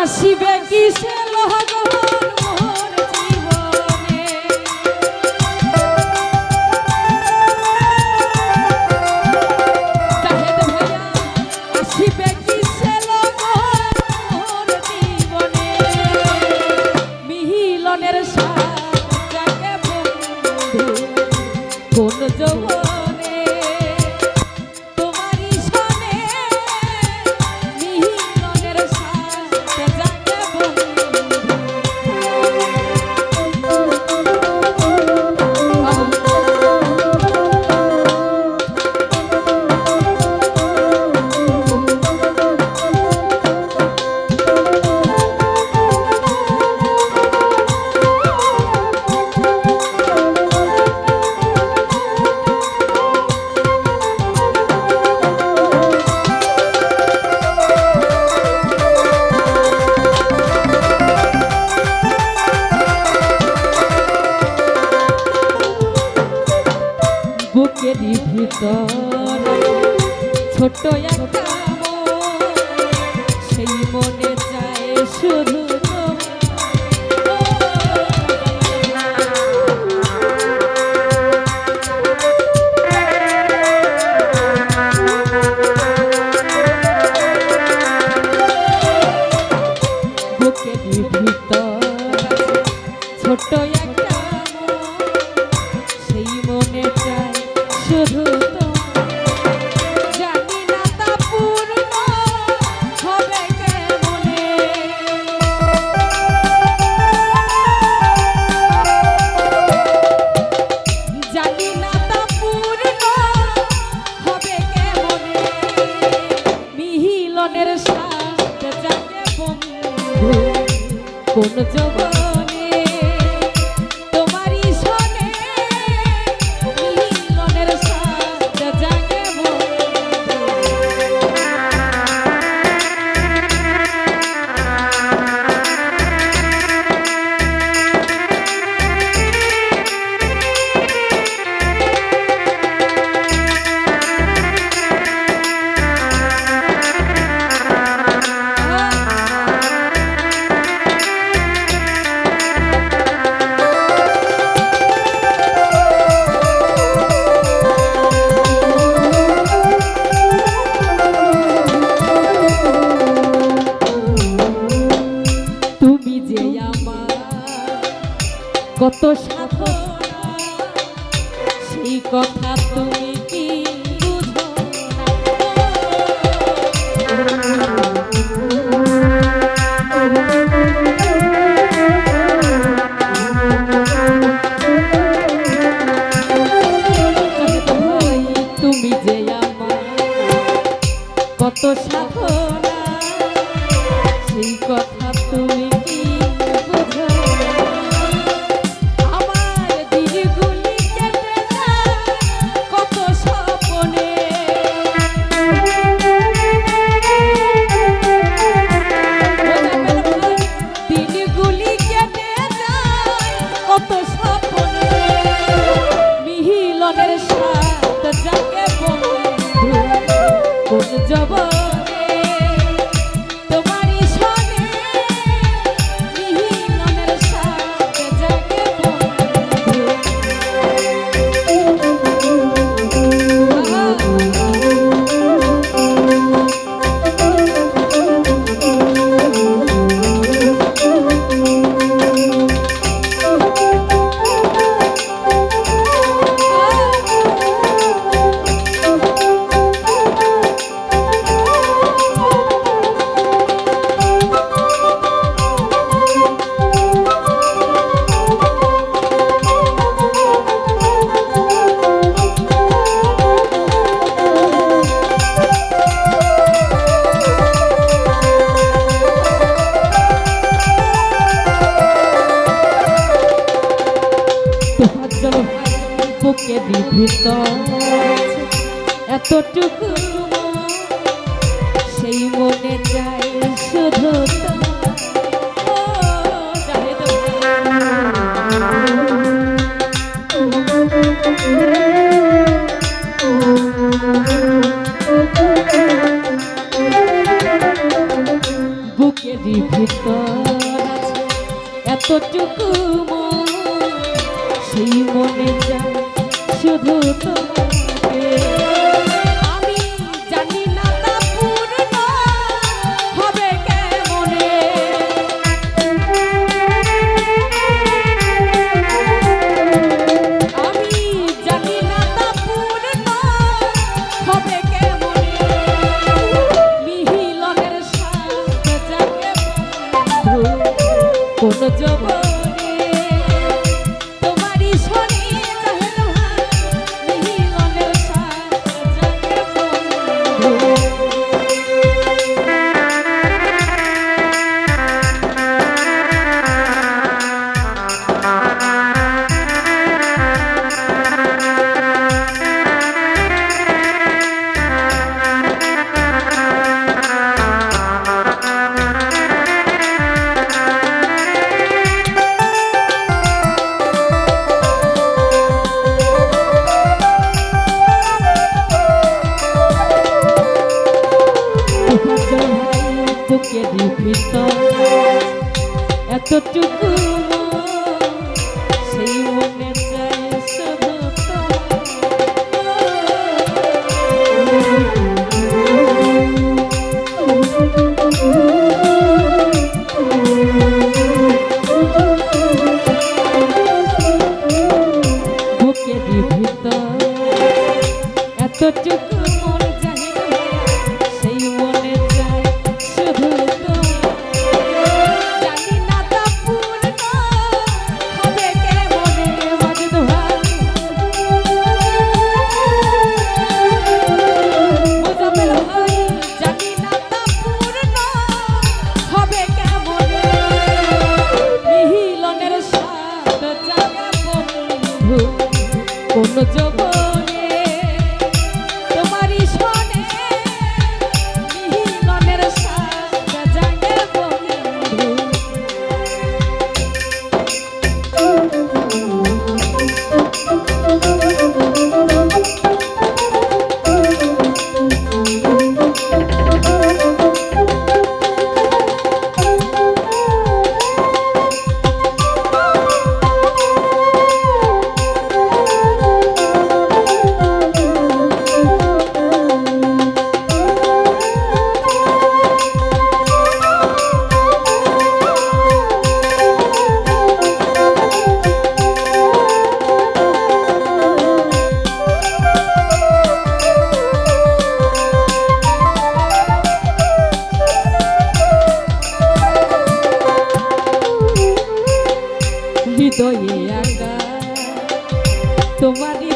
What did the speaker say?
আসিবে কিসে লহগো বুকেরই ভিতর ছোট সেই মনে চায় শুধু বন্ধু কোন জগৎ কথা সেই তুমি জবা বুকে বিভূত এতটুকু সেই মনে যায় শুধু বুকে বিভূত এতটুকু শুধু তোমাকে এতটুকু কোন হৃদয়ে আঁকা তোমারই